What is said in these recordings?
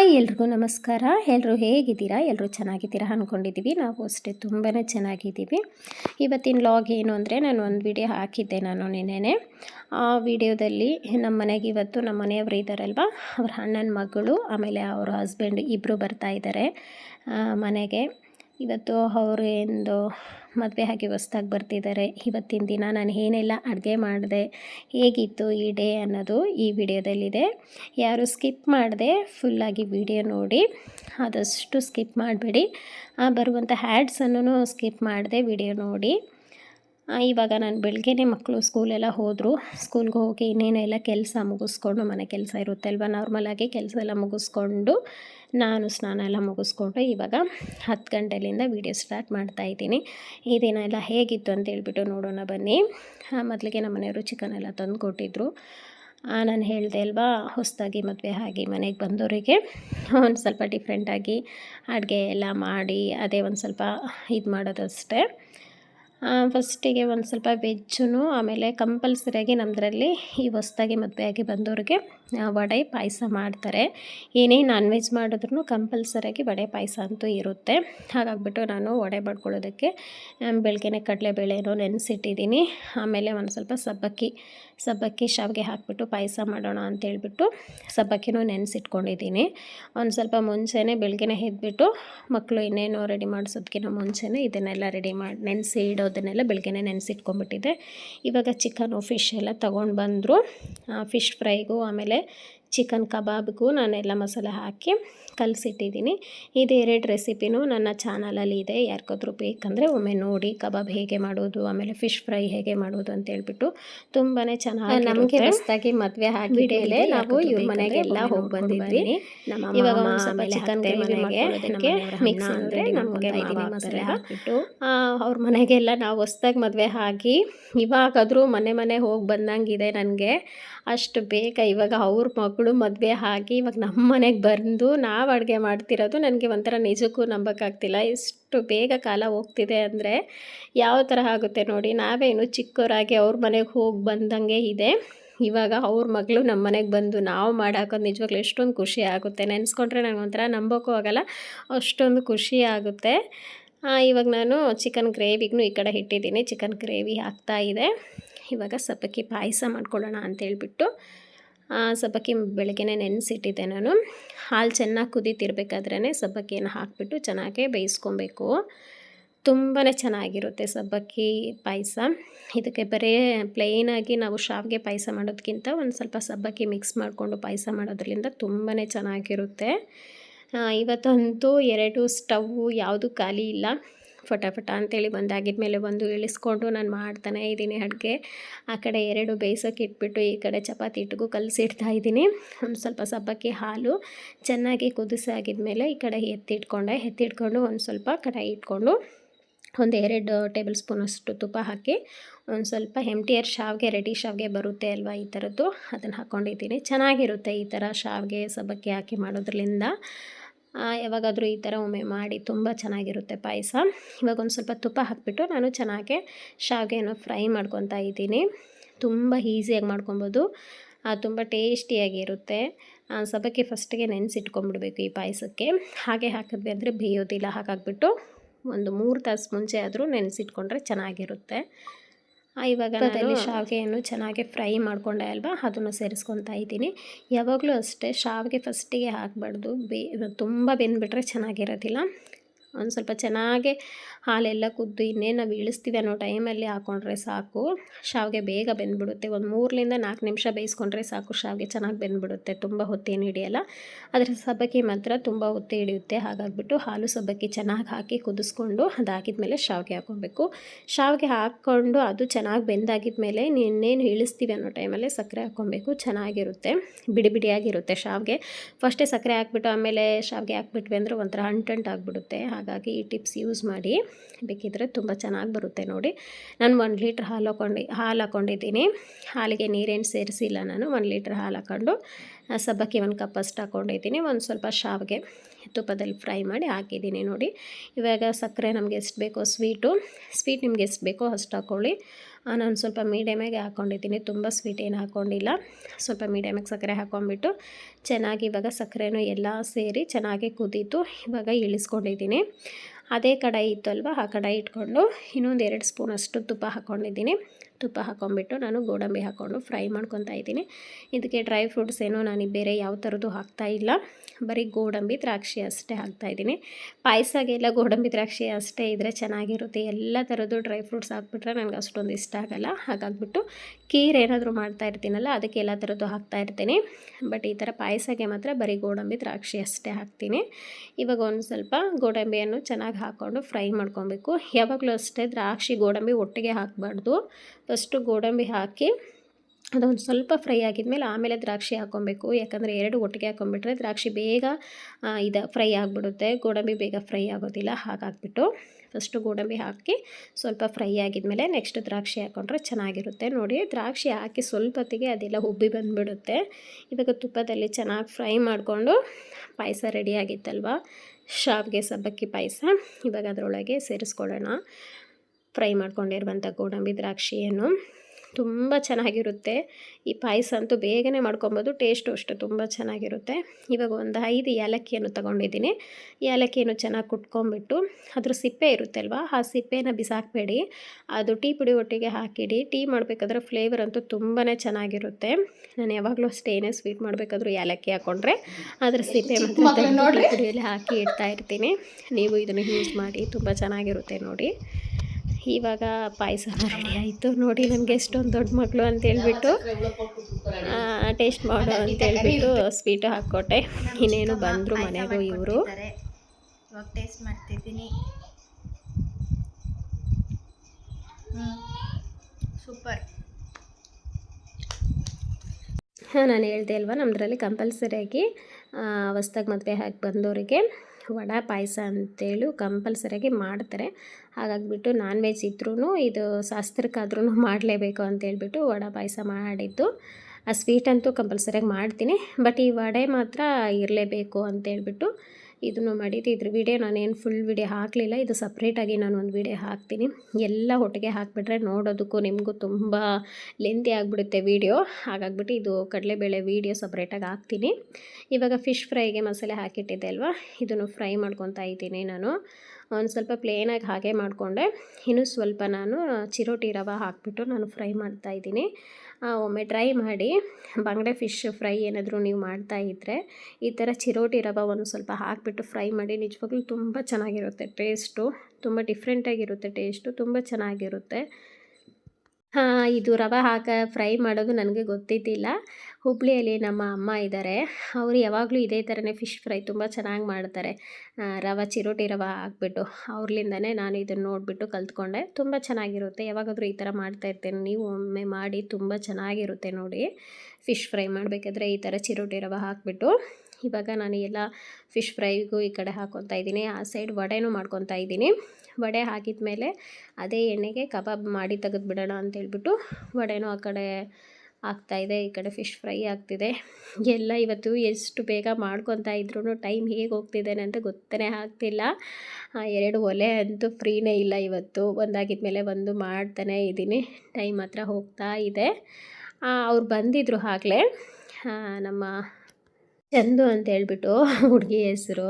Hi ಎಲ್ರಿಗೂ ನಮಸ್ಕಾರ. ಎಲ್ಲರೂ ಹೇಗಿದ್ದೀರಾ? ಎಲ್ಲರೂ ಚೆನ್ನಾಗಿದ್ದೀರಾ ಅಂದ್ಕೊಂಡಿದ್ದೀವಿ ನಾವು ಅಷ್ಟೇ ತುಂಬಾ ಚೆನ್ನಾಗಿದ್ದೀವಿ. ಇವತ್ತಿನ ಲಾಗ್ ಏನು ಅಂದರೆ ನಾನು ಒಂದು ವಿಡಿಯೋ ಹಾಕಿದ್ದೆ ನಾನು ನಿನ್ನೆ ಆ ವಿಡಿಯೋದಲ್ಲಿ ನಮ್ಮ ಮನೆಗೆ ಇವತ್ತು ನಮ್ಮ ಮನೆಯವರು ಇದ್ದಾರಲ್ವ ಅವ್ರ ಅಣ್ಣನ ಮಗಳು, ಆಮೇಲೆ ಅವ್ರ ಹಸ್ಬೆಂಡ್ ಇಬ್ಬರು ಬರ್ತಾ ಇದ್ದಾರೆ ಮನೆಗೆ. ಇವತ್ತು ಅವರು ಎಂದು ಮದುವೆ ಆಗಿ ಹೊಸ್ದಾಗಿ ಬರ್ತಿದ್ದಾರೆ. ಇವತ್ತಿನ ದಿನ ನಾನು ಏನೆಲ್ಲ ಅಡುಗೆ ಮಾಡಿದೆ, ಹೇಗಿತ್ತು ಈ ಡೇ ಅನ್ನೋದು ಈ ವಿಡಿಯೋದಲ್ಲಿದೆ. ಯಾರು ಸ್ಕಿಪ್ ಮಾಡಿದೆ ಫುಲ್ಲಾಗಿ ವಿಡಿಯೋ ನೋಡಿ, ಆದಷ್ಟು ಸ್ಕಿಪ್ ಮಾಡಬೇಡಿ. ಬರುವಂಥ ಹ್ಯಾಡ್ಸನ್ನು ಸ್ಕಿಪ್ ಮಾಡಿದೆ, ವಿಡಿಯೋ ನೋಡಿ. ಇವಾಗ ನಾನು ಬೆಳಗ್ಗೆನೇ ಮಕ್ಕಳು ಸ್ಕೂಲೆಲ್ಲ ಹೋದರು. ಸ್ಕೂಲ್ಗೆ ಹೋಗಿ ಇನ್ನೇನೆಲ್ಲ ಕೆಲಸ ಮುಗಿಸ್ಕೊಂಡು, ಮನೆ ಕೆಲಸ ಇರುತ್ತೆ ಅಲ್ವ? ನಾರ್ಮಲಾಗಿ ಕೆಲಸ ಎಲ್ಲ ಮುಗಿಸ್ಕೊಂಡು, ನಾನು ಸ್ನಾನ ಎಲ್ಲ ಮುಗಿಸ್ಕೊಂಡು ಇವಾಗ ಹತ್ತು ಗಂಟೆಲಿಂದ ವೀಡಿಯೋ ಸ್ಟಾರ್ಟ್ ಮಾಡ್ತಾ ಇದ್ದೀನಿ. ಈ ದಿನ ಎಲ್ಲ ಹೇಗಿತ್ತು ಅಂತ ಹೇಳ್ಬಿಟ್ಟು ನೋಡೋಣ ಬನ್ನಿ. ಮೊದಲಿಗೆ ನಮ್ಮ ಮನೆಯವರು ಚಿಕನ್ ಎಲ್ಲ ತಂದು ಕೊಟ್ಟಿದ್ದರು ನಾನು ಹೇಳಿದೆ ಅಲ್ವಾ, ಹೊಸದಾಗಿ ಮದುವೆ ಆಗಿ ಮನೆಗೆ ಬಂದವರಿಗೆ ಒಂದು ಸ್ವಲ್ಪ ಡಿಫ್ರೆಂಟಾಗಿ ಅಡುಗೆ ಎಲ್ಲ ಮಾಡಿ, ಅದೇ ಒಂದು ಸ್ವಲ್ಪ ಇದು ಮಾಡೋದಷ್ಟೇ. ಫಸ್ಟಿಗೆ ಒಂದು ಸ್ವಲ್ಪ ವೆಜ್ಜು ಆಮೇಲೆ ಕಂಪಲ್ಸರಿಯಾಗಿ ನಮ್ಮದ್ರಲ್ಲಿ ಈ ಹೊಸ್ದಾಗಿ ಮದುವೆಯಾಗಿ ಬಂದವ್ರಿಗೆ ವಡೆ ಪಾಯಸ ಮಾಡ್ತಾರೆ. ಏನೇ ನಾನ್ ವೆಜ್ ಮಾಡಿದ್ರು ಕಂಪಲ್ಸರಿಯಾಗಿ ವಡೆ ಪಾಯಸ ಅಂತೂ ಇರುತ್ತೆ. ಹಾಗಾಗ್ಬಿಟ್ಟು ನಾನು ವಡೆ ಮಾಡ್ಕೊಳ್ಳೋದಕ್ಕೆ ಬೆಳಗ್ಗೆನೆ ಕಡಲೆಬೇಳೆನೋ ನೆನೆಸಿಟ್ಟಿದ್ದೀನಿ. ಆಮೇಲೆ ಒಂದು ಸ್ವಲ್ಪ ಸಬ್ಬಕ್ಕಿ ಸಬ್ಬಕ್ಕಿ ಶಾವಿಗೆ ಹಾಕಿಬಿಟ್ಟು ಪಾಯಸ ಮಾಡೋಣ ಅಂತೇಳ್ಬಿಟ್ಟು ಸಬ್ಬಕ್ಕಿನೂ ನೆನೆಸಿಟ್ಕೊಂಡಿದ್ದೀನಿ. ಒಂದು ಸ್ವಲ್ಪ ಮುಂಚೆನೇ ಬೆಳಗ್ಗೆನೆ ಎದ್ಬಿಟ್ಟು ಮಕ್ಕಳು ಇನ್ನೇನೋ ರೆಡಿ ಮಾಡಿಸೋದಕ್ಕಿಂತ ಮುಂಚೆನೇ ಇದನ್ನೆಲ್ಲ ರೆಡಿ ಮಾಡಿ, ನೆನೆಸಿ ಇಡೋದನ್ನೆಲ್ಲ ಬೆಳಗ್ಗೆನೆ ನೆನೆಸಿಟ್ಕೊಂಡ್ಬಿಟ್ಟಿದ್ದೆ. ಇವಾಗ ಚಿಕನು ಫಿಶ್ ಎಲ್ಲ ತೊಗೊಂಡು ಬಂದರು ಫಿಶ್ ಫ್ರೈಗೂ ಆಮೇಲೆ Mm-hmm. ಚಿಕನ್ ಕಬಾಬ್ಗೂ ನಾನೆಲ್ಲ ಮಸಾಲೆ ಹಾಕಿ ಕಲಸಿಟ್ಟಿದ್ದೀನಿ. ಇದು ಎರಡು ರೆಸಿಪಿನೂ ನನ್ನ ಚಾನಲಲ್ಲಿ ಇದೆ. ಯಾರಿಗಾದ್ರೂ ಬೇಕಂದರೆ ಒಮ್ಮೆ ನೋಡಿ ಕಬಾಬ್ ಹೇಗೆ ಮಾಡೋದು ಆಮೇಲೆ ಫಿಶ್ ಫ್ರೈ ಹೇಗೆ ಮಾಡೋದು ಅಂತ ಹೇಳ್ಬಿಟ್ಟು ತುಂಬಾ ಚೆನ್ನಾಗಿ ನಮಗೆ ಹೊಸದಾಗಿ ಮದುವೆ ಆಗಿಬಿಟ್ಟೇಲೆ ನಾವು ಇವ್ರ ಮನೆಗೆಲ್ಲ ಹೋಗಿ ಬಂದಿದ್ವಿ ನಮ್ಮ ಇವಾಗ ಸ್ವಲ್ಪ ಚಿಕನ್ ಮಾಡೋದಕ್ಕೆ ಮಿಕ್ಸ್ ಅಂದರೆ ನಮಗೆ ಮಸಾಲೆ ಹಾಕಿಬಿಟ್ಟು ಅವ್ರ ಮನೆಗೆಲ್ಲ ನಾವು ಹೊಸ್ದಾಗಿ ಮದುವೆ ಆಗಿ ಇವಾಗಾದರೂ ಮನೆ ಮನೆ ಹೋಗಿ ಬಂದಂಗಿದೆ ನನಗೆ. ಅಷ್ಟು ಬೇಗ ಇವಾಗ ಅವ್ರ ಮಗಳು ಮದುವೆ ಆಗಿ ಇವಾಗ ನಮ್ಮ ಮನೆಗೆ ಬಂದು ನಾವು ಅಡುಗೆ ಮಾಡ್ತಿರೋದು ನನಗೆ ಒಂಥರ ನಿಜಕ್ಕೂ ನಂಬೋಕ್ಕಾಗ್ತಿಲ್ಲ. ಎಷ್ಟು ಬೇಗ ಕಾಲ ಹೋಗ್ತಿದೆ ಅಂದರೆ ಯಾವ ಥರ ಆಗುತ್ತೆ ನೋಡಿ, ನಾವೇನು ಚಿಕ್ಕವರಾಗಿ ಅವ್ರ ಮನೆಗೆ ಹೋಗಿ ಬಂದಂಗೆ ಇದೆ. ಇವಾಗ ಅವ್ರ ಮಗಳು ನಮ್ಮ ಮನೆಗೆ ಬಂದು ನಾವು ಮಾಡಾಕೋದು ನಿಜವಾಗ್ಲೂ ಎಷ್ಟೊಂದು ಖುಷಿ ಆಗುತ್ತೆ. ನೆನೆಸ್ಕೊಂಡ್ರೆ ನನಗೆ ಒಂಥರ ನಂಬೋಕ್ಕೂ ಆಗೋಲ್ಲ, ಅಷ್ಟೊಂದು ಖುಷಿ ಆಗುತ್ತೆ. ಇವಾಗ ನಾನು ಚಿಕನ್ ಗ್ರೇವಿಗೂ ಈ ಕಡೆ ಇಟ್ಟಿದ್ದೀನಿ ಚಿಕನ್ ಗ್ರೇವಿ ಇದೆ. ಇವಾಗ ಸಬ್ಬಕ್ಕಿ ಪಾಯಸ ಮಾಡ್ಕೊಳ್ಳೋಣ ಅಂತೇಳ್ಬಿಟ್ಟು ಸಬ್ಬಕ್ಕಿ ಬೆಳಗ್ಗೆನೇ ನೆನೆಸಿಟ್ಟಿದ್ದೆ ನಾನು. ಹಾಲು ಚೆನ್ನಾಗಿ ಕುದೀತಿರ್ಬೇಕಾದ್ರೇ ಸಬ್ಬಕ್ಕಿಯನ್ನು ಹಾಕಿಬಿಟ್ಟು ಚೆನ್ನಾಗೇ ಬೇಯಿಸ್ಕೊಬೇಕು. ತುಂಬಾ ಚೆನ್ನಾಗಿರುತ್ತೆ ಸಬ್ಬಕ್ಕಿ ಪಾಯಸ. ಇದಕ್ಕೆ ಬರೀ ಪ್ಲೇನಾಗಿ ನಾವು ಶಾವಿಗೆ ಪಾಯಸ ಮಾಡೋದಕ್ಕಿಂತ ಒಂದು ಸ್ವಲ್ಪ ಸಬ್ಬಕ್ಕಿ ಮಿಕ್ಸ್ ಮಾಡಿಕೊಂಡು ಪಾಯಸ ಮಾಡೋದ್ರಿಂದ ತುಂಬಾ ಚೆನ್ನಾಗಿರುತ್ತೆ. ಇವತ್ತಂತೂ ಎರಡು ಸ್ಟವ್ ಯಾವುದು ಖಾಲಿ ಇಲ್ಲ. ಫಟಾಫಟ ಅಂತೇಳಿ ಬಂದಾಗಿದ್ಮೇಲೆ ಒಂದು ಇಳಿಸ್ಕೊಂಡು ನಾನು ಮಾಡ್ತಾನೆ ಇದ್ದೀನಿ ಅಡುಗೆ. ಆ ಕಡೆ ಎರಡು ಬೇಯಿಸೋಕೆ ಇಟ್ಬಿಟ್ಟು ಈ ಕಡೆ ಚಪಾತಿ ಇಟ್ಟಿಗೂ ಕಲಸಿಡ್ತಾ ಇದ್ದೀನಿ. ಒಂದು ಸ್ವಲ್ಪ ಸಬ್ಬಕ್ಕಿ ಹಾಲು ಚೆನ್ನಾಗಿ ಕುದಿಸಾಗಿದ್ಮೇಲೆ ಈ ಕಡೆ ಎತ್ತಿಟ್ಕೊಂಡೆ. ಎತ್ತಿಟ್ಕೊಂಡು ಒಂದು ಸ್ವಲ್ಪ ಕಡಾಯಿ ಇಟ್ಕೊಂಡು ಒಂದು ಎರಡು ಟೇಬಲ್ ಸ್ಪೂನಷ್ಟು ತುಪ್ಪ ಹಾಕಿ ಒಂದು ಸ್ವಲ್ಪ ಹೆಮ್ಟಿಯರ್ ಶಾವಿಗೆ, ರೆಡಿ ಶಾವಿಗೆ ಬರುತ್ತೆ ಅಲ್ವಾ ಈ ಥರದ್ದು? ಅದನ್ನು ಹಾಕ್ಕೊಂಡಿದ್ದೀನಿ ಚೆನ್ನಾಗಿರುತ್ತೆ ಈ ಥರ ಶಾವಿಗೆ, ಸಬ್ಬಕ್ಕಿ ಹಾಕಿ ಮಾಡೋದ್ರಿಂದ. ಯಾವಾಗಾದರೂ ಈ ಥರ ಒಮ್ಮೆ ಮಾಡಿ ತುಂಬ ಚೆನ್ನಾಗಿರುತ್ತೆ ಪಾಯಸ. ಇವಾಗ ಒಂದು ಸ್ವಲ್ಪ ತುಪ್ಪ ಹಾಕಿಬಿಟ್ಟು ನಾನು ಚೆನ್ನಾಗೆ ಶಾವಿಗೆಯನ್ನು ಫ್ರೈ ಮಾಡ್ಕೊತಾ ಇದ್ದೀನಿ. ತುಂಬ ಈಸಿಯಾಗಿ ಮಾಡ್ಕೊಬೋದು. ತುಂಬ ಟೇಸ್ಟಿಯಾಗಿರುತ್ತೆ. ಸಬ್ಬಕ್ಕಿ ಫಸ್ಟಿಗೆ ನೆನೆಸಿಟ್ಕೊಂಡ್ಬಿಡ್ಬೇಕು ಈ ಪಾಯಸಕ್ಕೆ. ಹಾಗೆ ಹಾಕಿದ್ವಿ ಅಂದರೆ ಬೇಯೋದಿಲ್ಲ. ಹಾಗಾಗ್ಬಿಟ್ಟು ಒಂದು ಮೂರು ತಾಸು ಮುಂಚೆ ಆದರೂ ನೆನೆಸಿಟ್ಕೊಂಡ್ರೆ ಚೆನ್ನಾಗಿರುತ್ತೆ. ಇವಾಗ ಅದರಲ್ಲಿ ಶಾವಿಗೆಯನ್ನು ಚೆನ್ನಾಗಿ ಫ್ರೈ ಮಾಡಿಕೊಂಡೆ ಅಲ್ವಾ? ಅದನ್ನು ಸೇರಿಸ್ಕೊತಾ ಇದ್ದೀನಿ. ಯಾವಾಗಲೂ ಅಷ್ಟೇ ಶಾವಿಗೆ ಫಸ್ಟಿಗೆ ಹಾಕಬಾರ್ದು. ಬೇ ತುಂಬ ಬೆಂದುಬಿಟ್ರೆ ಚೆನ್ನಾಗಿರೋದಿಲ್ಲ. ಒಂದು ಸ್ವಲ್ಪ ಚೆನ್ನಾಗೆ ಹಾಲೆಲ್ಲ ಕುದ್ದು ಇನ್ನೇನು ನಾವು ಇಳಿಸ್ತೀವಿ ಅನ್ನೋ ಟೈಮಲ್ಲಿ ಹಾಕ್ಕೊಂಡ್ರೆ ಸಾಕು. ಶಾವಿಗೆ ಬೇಗ ಬೆಂದ್ಬಿಡುತ್ತೆ. ಒಂದು ಮೂರರಿಂದ ನಾಲ್ಕು ನಿಮಿಷ ಬೇಯಿಸ್ಕೊಂಡ್ರೆ ಸಾಕು. ಶಾವಿಗೆ ಚೆನ್ನಾಗಿ ಬೆಂದ್ಬಿಡುತ್ತೆ. ತುಂಬ ಹೊತ್ತೇನು ಹಿಡಿಯಲ್ಲ. ಅದರ ಸಬ್ಬಕ್ಕಿ ಮಾತ್ರ ತುಂಬ ಹೊತ್ತೆ ಹಿಡಿಯುತ್ತೆ. ಹಾಗಾಗಿಬಿಟ್ಟು ಹಾಲು ಸಬ್ಬಕ್ಕಿ ಚೆನ್ನಾಗಿ ಹಾಕಿ ಕುದಿಸ್ಕೊಂಡು ಅದು ಹಾಕಿದ್ಮೇಲೆ ಶಾವಿಗೆ ಹಾಕ್ಕೊಬೇಕು. ಶಾವಿಗೆ ಹಾಕ್ಕೊಂಡು ಅದು ಚೆನ್ನಾಗಿ ಬೆಂದಾಗಿದ್ಮೇಲೆ ಇನ್ನೇನು ಇಳಿಸ್ತೀವಿ ಅನ್ನೋ ಟೈಮಲ್ಲಿ ಸಕ್ಕರೆ ಹಾಕ್ಕೊಬೇಕು. ಚೆನ್ನಾಗಿರುತ್ತೆ. ಬಿಡಿ ಬಿಡಿಯಾಗಿರುತ್ತೆ ಶಾವಿಗೆ. ಫಸ್ಟೇ ಸಕ್ಕರೆ ಹಾಕ್ಬಿಟ್ಟು ಆಮೇಲೆ ಶಾವಿಗೆ ಹಾಕ್ಬಿಟ್ವಿ ಅಂದರೆ ಒಂಥರ ಅಂಟಂಟ್ ಆಗಿಬಿಡುತ್ತೆ ಹಾಗಾಗಿ ಈ ಟಿಪ್ಸ್ ಯೂಸ್ ಮಾಡಿ. ಬೇಕಿದ್ರೆ ತುಂಬ ಚೆನ್ನಾಗಿ ಬರುತ್ತೆ ನೋಡಿ. ನಾನು ಒಂದು ಲೀಟ್ರ್ ಹಾಲು ಹಾಕೊಂಡು, ಹಾಲು ಹಾಕ್ಕೊಂಡಿದ್ದೀನಿ ಹಾಲಿಗೆ ನೀರೇನು ಸೇರಿಸಿಲ್ಲ ನಾನು. ಒಂದು ಲೀಟ್ರ್ ಹಾಲು ಹಾಕ್ಕೊಂಡು ಸಬ್ಬಕ್ಕಿ ಒಂದು ಕಪ್ ಅಷ್ಟು ಹಾಕ್ಕೊಂಡಿದ್ದೀನಿ ಒಂದು ಸ್ವಲ್ಪ ಶಾವಿಗೆ ತುಪ್ಪದಲ್ಲಿ ಫ್ರೈ ಮಾಡಿ ಹಾಕಿದ್ದೀನಿ ನೋಡಿ. ಇವಾಗ ಸಕ್ಕರೆ ನಮಗೆ ಎಷ್ಟು ಬೇಕೋ ಸ್ವೀಟು ಸ್ವೀಟ್ ನಿಮ್ಗೆ ಎಷ್ಟು ಬೇಕೋ ಅಷ್ಟು ಹಾಕ್ಕೊಳ್ಳಿ ನಾನು ಸ್ವಲ್ಪ ಮೀಡಿಯಮಾಗಿ ಹಾಕ್ಕೊಂಡಿದ್ದೀನಿ ತುಂಬ ಸ್ವೀಟ್ ಏನು ಹಾಕ್ಕೊಂಡಿಲ್ಲ ಸ್ವಲ್ಪ ಮೀಡಿಯಮಾಗಿ ಸಕ್ಕರೆ ಹಾಕ್ಕೊಂಡ್ಬಿಟ್ಟು ಚೆನ್ನಾಗಿ ಇವಾಗ ಸಕ್ಕರೆನೂ ಎಲ್ಲ ಸೇರಿ ಚೆನ್ನಾಗಿ ಕುದೀತು. ಇವಾಗ ಇಳಿಸ್ಕೊಂಡಿದ್ದೀನಿ. ಅದೇ ಕಡಾಯಿ ಇತ್ತು ಅಲ್ವಾ ಆ ಕಡಾಯಿ ಇಟ್ಕೊಂಡು ಇನ್ನೊಂದು ಎರಡು ಸ್ಪೂನಷ್ಟು ತುಪ್ಪ ಹಾಕ್ಕೊಂಡಿದ್ದೀನಿ ತುಪ್ಪ ಹಾಕೊಂಡ್ಬಿಟ್ಟು ನಾನು ಗೋಡಂಬಿ ಹಾಕ್ಕೊಂಡು ಫ್ರೈ ಮಾಡ್ಕೊತಾ ಇದ್ದೀನಿ. ಇದಕ್ಕೆ ಡ್ರೈ ಫ್ರೂಟ್ಸ್ ಏನೋ ನಾನು ಬೇರೆ ಯಾವ ಥರದ್ದು ಹಾಕ್ತಾ ಇಲ್ಲ. ಬರೀ ಗೋಡಂಬಿ ದ್ರಾಕ್ಷಿ ಅಷ್ಟೇ ಹಾಕ್ತಾಯಿದ್ದೀನಿ ಪಾಯಸಗೆಲ್ಲ ಗೋಡಂಬಿ ದ್ರಾಕ್ಷಿ ಅಷ್ಟೇ ಇದ್ದರೆ ಚೆನ್ನಾಗಿರುತ್ತೆ. ಎಲ್ಲ ಥರದ್ದು ಡ್ರೈ ಫ್ರೂಟ್ಸ್ ಹಾಕ್ಬಿಟ್ರೆ ನನಗೆ ಅಷ್ಟೊಂದು ಇಷ್ಟ ಆಗಲ್ಲ. ಹಾಗಾಗ್ಬಿಟ್ಟು ಖೀರ್ ಏನಾದರೂ ಮಾಡ್ತಾ ಇರ್ತೀನಲ್ಲ, ಅದಕ್ಕೆ ಎಲ್ಲ ಥರದ್ದು ಹಾಕ್ತಾ ಇರ್ತೀನಿ. ಬಟ್ ಈ ಥರ ಪಾಯಸಕ್ಕೆ ಮಾತ್ರ ಬರೀ ಗೋಡಂಬಿ ದ್ರಾಕ್ಷಿ ಅಷ್ಟೇ ಹಾಕ್ತೀನಿ. ಇವಾಗ ಒಂದು ಸ್ವಲ್ಪ ಗೋಡಂಬಿಯನ್ನು ಚೆನ್ನಾಗಿ ಹಾಕ್ಕೊಂಡು ಫ್ರೈ ಮಾಡ್ಕೊಬೇಕು. ಯಾವಾಗಲೂ ಅಷ್ಟೇ ದ್ರಾಕ್ಷಿ, ಗೋಡಂಬಿ ಒಟ್ಟಿಗೆ ಹಾಕಬಾರ್ದು. ಫಸ್ಟು ಗೋಡಂಬಿ ಹಾಕಿ ಅದೊಂದು ಸ್ವಲ್ಪ ಫ್ರೈ ಆಗಿದ್ಮೇಲೆ ಆಮೇಲೆ ದ್ರಾಕ್ಷಿ ಹಾಕ್ಕೊಬೇಕು. ಯಾಕಂದರೆ ಎರಡು ಒಟ್ಟಿಗೆ ಹಾಕ್ಕೊಂಬಿಟ್ರೆ ದ್ರಾಕ್ಷಿ ಬೇಗ ಇದು ಫ್ರೈ ಆಗಿಬಿಡುತ್ತೆ. ಗೋಡಂಬಿ ಬೇಗ ಫ್ರೈ ಆಗೋದಿಲ್ಲ, ಹಾಗಾಗ್ಬಿಟ್ಟು ಫಸ್ಟು ಗೋಡಂಬಿ ಹಾಕಿ ಸ್ವಲ್ಪ ಫ್ರೈ ಆಗಿದ್ಮೇಲೆ ನೆಕ್ಸ್ಟ್ ದ್ರಾಕ್ಷಿ ಹಾಕ್ಕೊಂಡ್ರೆ ಚೆನ್ನಾಗಿರುತ್ತೆ. ನೋಡಿ, ದ್ರಾಕ್ಷಿ ಹಾಕಿ ಸ್ವಲ್ಪ ಹೊತ್ತಿಗೆ ಅದೆಲ್ಲ ಉಬ್ಬಿ ಬಂದುಬಿಡುತ್ತೆ. ಇವಾಗ ತುಪ್ಪದಲ್ಲಿ ಚೆನ್ನಾಗಿ ಫ್ರೈ ಮಾಡಿಕೊಂಡು ಪಾಯಸ ರೆಡಿಯಾಗಿತ್ತಲ್ವ ಶಾವಿಗೆ ಸಬ್ಬಕ್ಕಿ ಪಾಯಸ ಇವಾಗ ಅದರೊಳಗೆ ಸೇರಿಸ್ಕೊಳ್ಳೋಣ. ಫ್ರೈ ಮಾಡ್ಕೊಂಡಿರುವಂಥ ಗೋಡಂಬಿ ದ್ರಾಕ್ಷಿಯನ್ನು ತುಂಬ ಚೆನ್ನಾಗಿರುತ್ತೆ. ಈ ಪಾಯಸ ಅಂತೂ ಬೇಗನೆ ಮಾಡ್ಕೊಬೋದು ಟೇಸ್ಟು ಅಷ್ಟು ತುಂಬ ಚೆನ್ನಾಗಿರುತ್ತೆ. ಇವಾಗ ಒಂದು ಐದು ಏಲಕ್ಕಿಯನ್ನು ತಗೊಂಡಿದ್ದೀನಿ. ಏಲಕ್ಕಿಯನ್ನು ಚೆನ್ನಾಗಿ ಕುಟ್ಕೊಂಬಿಟ್ಟು ಅದ್ರ ಸಿಪ್ಪೆ ಇರುತ್ತೆ ಅಲ್ವಾ ಆ ಸಿಪ್ಪೆನ ಬಿಸಾಕಬೇಡಿ. ಅದು ಟೀ ಪುಡಿ ಒಟ್ಟಿಗೆ ಹಾಕಿಡಿ. ಟೀ ಮಾಡಬೇಕಾದ್ರೆ ಫ್ಲೇವರ್ ಅಂತೂ ತುಂಬಾ ಚೆನ್ನಾಗಿರುತ್ತೆ. ನಾನು ಯಾವಾಗಲೂ ಅಷ್ಟೇ ಏನೇ ಸ್ವೀಟ್ ಮಾಡಬೇಕಾದ್ರೂ ಏಲಕ್ಕಿ ಹಾಕ್ಕೊಂಡ್ರೆ ಅದ್ರ ಸಿಪ್ಪೆ ಮಾತ್ರ ಟೀ ಪುಡಿಯಲ್ಲಿ ಹಾಕಿ ಇಡ್ತಾ ಇರ್ತೀನಿ. ನೀವು ಇದನ್ನು ಯೂಸ್ ಮಾಡಿ ತುಂಬ ಚೆನ್ನಾಗಿರುತ್ತೆ ನೋಡಿ. ಇವಾಗ ಪಾಯಸ ರೆಡಿ ಆಯಿತು. ನೋಡಿ ನನಗೆ ಎಷ್ಟೊಂದು ದೊಡ್ಡ ಮಕ್ಕಳು ಅಂತೇಳ್ಬಿಟ್ಟು ಟೇಸ್ಟ್ ಮಾಡು ಅಂತೇಳ್ಬಿಟ್ಟು ಸ್ವೀಟು ಹಾಕ್ಕೊಟ್ಟೆ. ಇನ್ನೇನು ಬಂದರು ಮನೆಗೂ ಇವರು. ಇವಾಗ ಟೇಸ್ಟ್ ಮಾಡ್ತಿದ್ದೀನಿ. ಸೂಪರ್. ಹಾಂ ನಾನು ಹೇಳ್ದೆ ಅಲ್ವಾ ನಮ್ಮದ್ರಲ್ಲಿ ಕಂಪಲ್ಸರಿಯಾಗಿ ಹೊಸ್ದಾಗಿ ಮದುವೆ ಹಾಕಿ ಬಂದವರಿಗೆ ವಡ ಪಾಯಸ ಅಂತೇಳು ಕಂಪಲ್ಸರಿಯಾಗಿ ಮಾಡ್ತಾರೆ. ಹಾಗಾಗಿಬಿಟ್ಟು ನಾನ್ ವೆಜ್ ಇದ್ರೂ ಇದು ಶಾಸ್ತ್ರಕ್ಕಾದ್ರೂ ಮಾಡಲೇಬೇಕು ಅಂತೇಳ್ಬಿಟ್ಟು ವಡ ಪಾಯಸ ಮಾಡಿದ್ದು. ಆ ಸ್ವೀಟ್ ಅಂತೂ ಕಂಪಲ್ಸರಿಯಾಗಿ ಮಾಡ್ತೀನಿ. ಬಟ್ ಈ ವಡೆ ಮಾತ್ರ ಇರಲೇಬೇಕು ಅಂತೇಳ್ಬಿಟ್ಟು ಇದನ್ನು ಮಾಡಿದ್ದು. ಇದ್ರ ವಿಡಿಯೋ ನಾನೇನು ಫುಲ್ ವಿಡಿಯೋ ಹಾಕಲಿಲ್ಲ. ಇದು ಸಪ್ರೇಟಾಗಿ ನಾನು ಒಂದು ವಿಡಿಯೋ ಹಾಕ್ತೀನಿ. ಎಲ್ಲ ಒಟ್ಟಿಗೆ ಹಾಕಿಬಿಟ್ರೆ ನೋಡೋದಕ್ಕೂ ನಿಮಗೂ ತುಂಬ ಲೆಂತಿ ಆಗಿಬಿಡುತ್ತೆ ವಿಡಿಯೋ ಹಾಗಾಗ್ಬಿಟ್ಟು ಇದು ಕಡಲೆಬೇಳೆ ವೀಡಿಯೋ ಸಪ್ರೇಟಾಗಿ ಹಾಕ್ತೀನಿ. ಇವಾಗ ಫಿಶ್ ಫ್ರೈಗೆ ಮಸಾಲೆ ಹಾಕಿಟ್ಟಿದ್ದೆ ಅಲ್ವಾ? ಇದನ್ನು ಫ್ರೈ ಮಾಡ್ಕೊತಾ ಇದ್ದೀನಿ ನಾನು. ಒಂದು ಸ್ವಲ್ಪ ಪ್ಲೇನಾಗಿ ಹಾಗೆ ಮಾಡಿಕೊಂಡೆ. ಇನ್ನೂ ಸ್ವಲ್ಪ ನಾನು ಚಿರೋಟಿ ರವೆ ಹಾಕಿಬಿಟ್ಟು ನಾನು ಫ್ರೈ ಮಾಡ್ತಾಯಿದ್ದೀನಿ ಒಮ್ಮೆ ಟ್ರೈ ಮಾಡಿ. ಬಂಗಡೆ ಫಿಶ್ ಫ್ರೈ ಏನಾದರೂ ನೀವು ಮಾಡ್ತಾ ಇದ್ದರೆ ಈ ಥರ ಚಿರೋಟಿ ರವವನ್ನು ಸ್ವಲ್ಪ ಹಾಕಿಬಿಟ್ಟು ಫ್ರೈ ಮಾಡಿ. ನಿಜವಾಗ್ಲೂ ತುಂಬ ಚೆನ್ನಾಗಿರುತ್ತೆ ಟೇಸ್ಟು ತುಂಬ ಡಿಫ್ರೆಂಟಾಗಿರುತ್ತೆ ಟೇಸ್ಟು ತುಂಬ ಚೆನ್ನಾಗಿರುತ್ತೆ. ಹಾಂ, ಇದು ರವೆ ಹಾಕ ಫ್ರೈ ಮಾಡೋದು ನನಗೆ ಗೊತ್ತಿದ್ದಿಲ್ಲ. ಹುಬ್ಳಿಯಲ್ಲಿ ನಮ್ಮ ಅಮ್ಮ ಇದ್ದಾರೆ ಅವರು ಯಾವಾಗಲೂ ಇದೇ ಥರನೇ ಫಿಶ್ ಫ್ರೈ ತುಂಬ ಚೆನ್ನಾಗಿ ಮಾಡ್ತಾರೆ. ರವೆ, ಚಿರೋಟಿ ರವೆ ಹಾಕ್ಬಿಟ್ಟು. ಅವ್ರಲಿಂದನೇ ನಾನು ಇದನ್ನು ನೋಡಿಬಿಟ್ಟು ಕಲ್ತ್ಕೊಂಡೆ. ತುಂಬ ಚೆನ್ನಾಗಿರುತ್ತೆ. ಯಾವಾಗಾದರೂ ಈ ಥರ ಮಾಡ್ತಾ ಇರ್ತೇನೆ. ನೀವು ಒಮ್ಮೆ ಮಾಡಿ ತುಂಬ ಚೆನ್ನಾಗಿರುತ್ತೆ ನೋಡಿ. ಫಿಶ್ ಫ್ರೈ ಮಾಡಬೇಕಾದ್ರೆ ಈ ಥರ ಚಿರೋಟಿ ರವೆ ಹಾಕಿಬಿಟ್ಟು. ಇವಾಗ ನಾನು ಎಲ್ಲ ಫಿಶ್ ಫ್ರೈಗೂ ಈ ಕಡೆ ಹಾಕ್ಕೊತಾ ಇದ್ದೀನಿ. ಆ ಸೈಡ್ ವಡೆನೂ ಮಾಡ್ಕೊತಾ ಇದ್ದೀನಿ. ವಡೆ ಹಾಕಿದ ಮೇಲೆ ಅದೇ ಎಣ್ಣೆಗೆ ಕಬಾಬ್ ಮಾಡಿ ತೆಗೆದುಬಿಡೋಣ ಅಂತೇಳ್ಬಿಟ್ಟು ವಡೆನೂ ಆ ಕಡೆ ಆಗ್ತಾಯಿದೆ ಈ ಕಡೆ ಫಿಶ್ ಫ್ರೈ ಆಗ್ತಿದೆ. ಎಲ್ಲ ಇವತ್ತು ಎಷ್ಟು ಬೇಗ ಮಾಡ್ಕೊತಾ ಇದ್ರೂ ಟೈಮ್ ಹೇಗೆ ಹೋಗ್ತಿದ್ದೇನೆ ಅಂತ ಗೊತ್ತೇ ಆಗ್ತಿಲ್ಲ. ಎರಡು ಒಲೆ ಅಂತೂ ಫ್ರೀನೇ ಇಲ್ಲ ಇವತ್ತು. ಒಂದಾಗಿದ ಮೇಲೆ ಒಂದು ಮಾಡ್ತಾನೆ ಇದ್ದೀನಿ. ಟೈಮ್ ಹತ್ರ ಹೋಗ್ತಾ ಇದೆ. ಅವ್ರು ಬಂದಿದ್ದರು ಆಗಲೇ. ನಮ್ಮ ಚಂದು ಅಂತ ಹೇಳ್ಬಿಟ್ಟು ಹುಡುಗಿ ಹೆಸರು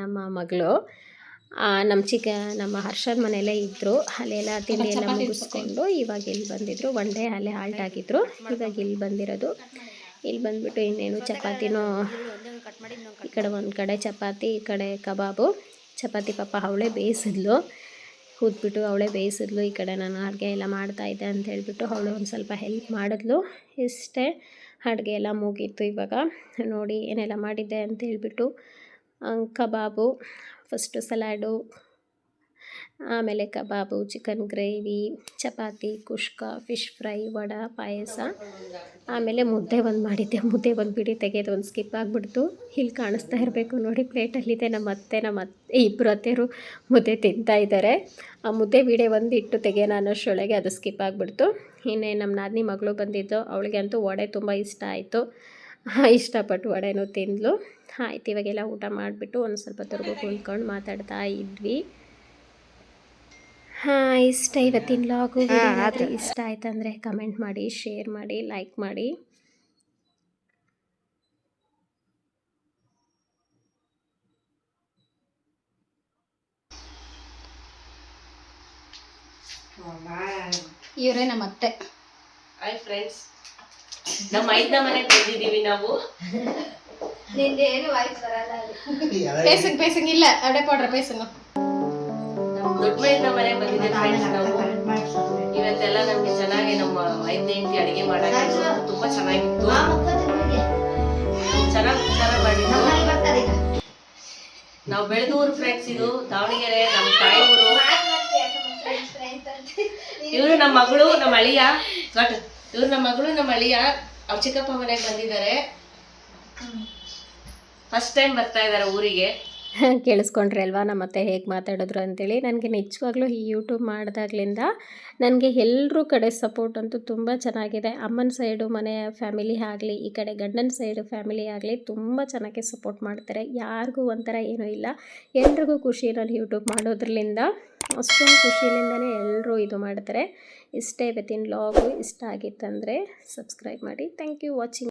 ನಮ್ಮ ಮಗಳು. ನಮ್ಮ ಚಿಕ್ಕ ನಮ್ಮ ಹರ್ಷದ ಮನೆಯಲ್ಲೇ ಇದ್ದರು ಅಲ್ಲೆಲ್ಲ ತಿಂಡಿ ಎಲ್ಲ ಮುಗಿಸ್ಕೊಂಡು ಇವಾಗ ಇಲ್ಲಿ ಬಂದಿದ್ರು. ಒನ್ ಡೇ ಅಲ್ಲೇ ಹಾಲ್ಟ್ ಆಗಿದ್ರು. ಇವಾಗ ಇಲ್ಲಿ ಬಂದಿರೋದು. ಇಲ್ಲಿ ಬಂದುಬಿಟ್ಟು ಇನ್ನೇನು ಚಪಾತಿನೂ ಈ ಕಡೆ ಒಂದು ಕಡೆ ಚಪಾತಿ ಈ ಕಡೆ ಕಬಾಬು. ಚಪಾತಿ ಪಾಪ ಅವಳೇ ಬೇಯಿಸಿದ್ಲು. ಕೂತ್ಬಿಟ್ಟು ಅವಳೇ ಬೇಯಿಸಿದ್ಲು. ಈ ಕಡೆ ನಾನು ಅಡುಗೆ ಎಲ್ಲ ಮಾಡ್ತಾಯಿದ್ದೆ ಅಂತ ಹೇಳಿಬಿಟ್ಟು ಅವಳು ಒಂದು ಸ್ವಲ್ಪ ಹೆಲ್ಪ್ ಮಾಡಿದ್ಲು. ಇಷ್ಟೇ. ಅಡುಗೆ ಎಲ್ಲ ಮುಗೀತು ಇವಾಗ. ನೋಡಿ ಏನೆಲ್ಲ ಮಾಡಿದ್ದೆ ಅಂತ ಹೇಳ್ಬಿಟ್ಟು ಕಬಾಬು ಫಸ್ಟು ಸಲಾಡು ಆಮೇಲೆ kebab chicken gravy chapati, kushka fish fry vada, payasa. ಆಮೇಲೆ ಮುದ್ದೆ ಒಂದು ಮಾಡಿದ್ದೆ. ಮುದ್ದೆ ಒಂದು ಬಿಡಿ ತೆಗೆಯೋದು ಒಂದು ಸ್ಕಿಪ್ ಆಗಿಬಿಡ್ತು. ಇಲ್ಲಿ ಕಾಣಿಸ್ತಾ ಇರಬೇಕು ನೋಡಿ ಪ್ಲೇಟಲ್ಲಿದೆ ನಮ್ಮ ಅತ್ತೆ ನಮ್ಮ ಅತ್ತೆ ಇಬ್ಬರು ಅತ್ತೆಯರು ಮುದ್ದೆ ತಿಂತಾ ಇದ್ದಾರೆ. ಆ ಮುದ್ದೆ ಬಿಡೆ ಒಂದು ಇಟ್ಟು ತೆಗೆಯೋಣ ಅನ್ನೋಷ್ಟೊಳಗೆ ಅದು ಸ್ಕಿಪ್ ಆಗಿಬಿಡ್ತು. ಇನ್ನೇ ನಮ್ಮ ನಾದಿನಿ ಮಗಳು ಬಂದಿದ್ದು ಅವಳಿಗೆ ಅಂತೂ ವಡೆ ತುಂಬ ಇಷ್ಟ ಆಯಿತು. ಇಷ್ಟಪಟ್ಟು ವಡೆನೂ ತಿಂದಳು ಆಯ್ತು ಇವಾಗೆಲ್ಲ ಊಟ ಮಾಡಿಬಿಟ್ಟು ಒಂದು ಸ್ವಲ್ಪ ತೊರ್ಗು ಕುಂತ್ಕೊಂಡು ಮಾತಾಡ್ತಾ ಇದ್ವಿ. ಹಾಂ ಇಷ್ಟ ಇವತ್ತಿನ ಲಾಗು ಇಷ್ಟ ಆಯ್ತಂದರೆ ಕಮೆಂಟ್ ಮಾಡಿ ಶೇರ್ ಮಾಡಿ ಲೈಕ್ ಮಾಡಿ. ಇವರೇ ನಮ್ಮ ಅತ್ತೆ. ಹಾಯ್ ಫ್ರೆಂಡ್ಸ್ ನಮ್ಮ ಐದನ ಮನೆಗೆ ಬಂದಿದ್ದೀವಿ ನಾವು. ನಿಂದೇನು ವಾಯ್ಸ್ ಬರಲ್ಲ ಪೇಸಂಗ್ ಪೇಸಂಗ್ ಇಲ್ಲ ಅಡೆ ಪೌಡ್ರ ಪೇಸಂಗ್ ನಮ್ಮ ದೊಡ್ಡ ಮೈದನ ಮನೆಗೆ ಬಂದಿದ್ದೀವಿ ಫ್ರೆಂಡ್ಸ್ ನಾವು. ಇವತ್ತೆಲ್ಲ ನಮ್ಗೆ ಚೆನ್ನಾಗಿ ನಮ್ಮ ಐದನೇ ಹೆಂಡತಿ ಅಡಿಗೆ ಮಾಡಕ್ಕೆ ತುಂಬಾ ಚೆನ್ನಾಗಿತ್ತು. ಚೆನ್ನಾಗಿ ಉಪಚಾರ ಮಾಡಿದ್ರು ನಾವು ಬೆಳೆದೂರು ಫ್ರೆಂಡ್ಸ್ ಇದು ದಾವಣಗೆರೆ ನಮ್ಮ ತಾಯಿ ಊರು ಇವರು ನಮ್ಮ ಮಗಳು ನಮ್ಮ ಅಳಿಯ. ಬಟ್ ಇವರು ನಮ್ಮ ಮಗಳು ನಮ್ಮ ಅಳಿಯ ಅವ್ರ ಚಿಕ್ಕಪ್ಪ ಮನೆಗೆ ಬಂದಿದ್ದಾರೆ. ಫಸ್ಟ್ ಟೈಮ್ ಬರ್ತಾ ಇದ್ದಾರೆ ಊರಿಗೆ. ಕೇಳಿಸ್ಕೊಂಡ್ರೆ ಅಲ್ವಾ? ನಮ್ಮ ಅತ್ತೆ ಹೇಗೆ ಮಾತಾಡಿದ್ರು ಅಂತೇಳಿ. ನನಗೆ ನಿಜವಾಗ್ಲೂ ಈ ಯೂಟ್ಯೂಬ್ ಮಾಡಿದಾಗ್ಲಿಂದ ನನಗೆ ಎಲ್ಲರೂ ಕಡೆ ಸಪೋರ್ಟ್ ಅಂತೂ ತುಂಬ ಚೆನ್ನಾಗಿದೆ. ಅಮ್ಮನ ಸೈಡು ಮನೆಯ ಫ್ಯಾಮಿಲಿ ಆಗಲಿ, ಈ ಕಡೆ ಗಂಡನ ಸೈಡು ಫ್ಯಾಮಿಲಿ ಆಗಲಿ ತುಂಬ ಚೆನ್ನಾಗಿ ಸಪೋರ್ಟ್ ಮಾಡ್ತಾರೆ. ಯಾರಿಗೂ ಒಂಥರ ಏನೂ ಇಲ್ಲ. ಎಲ್ರಿಗೂ ಖುಷಿ ನಾನು ಯೂಟ್ಯೂಬ್ ಮಾಡೋದ್ರಲ್ಲಿಂದ. ಅಷ್ಟೊಂದು ಖುಷಿಲಿಂದನೇ ಎಲ್ಲರೂ ಇದು ಮಾಡ್ತಾರೆ. ಇಷ್ಟೇ ಇವತ್ತಿನ ಲಾಗು ಇಷ್ಟ ಆಗಿತ್ತಂದರೆ ಸಬ್ಸ್ಕ್ರೈಬ್ ಮಾಡಿ. Thank you watching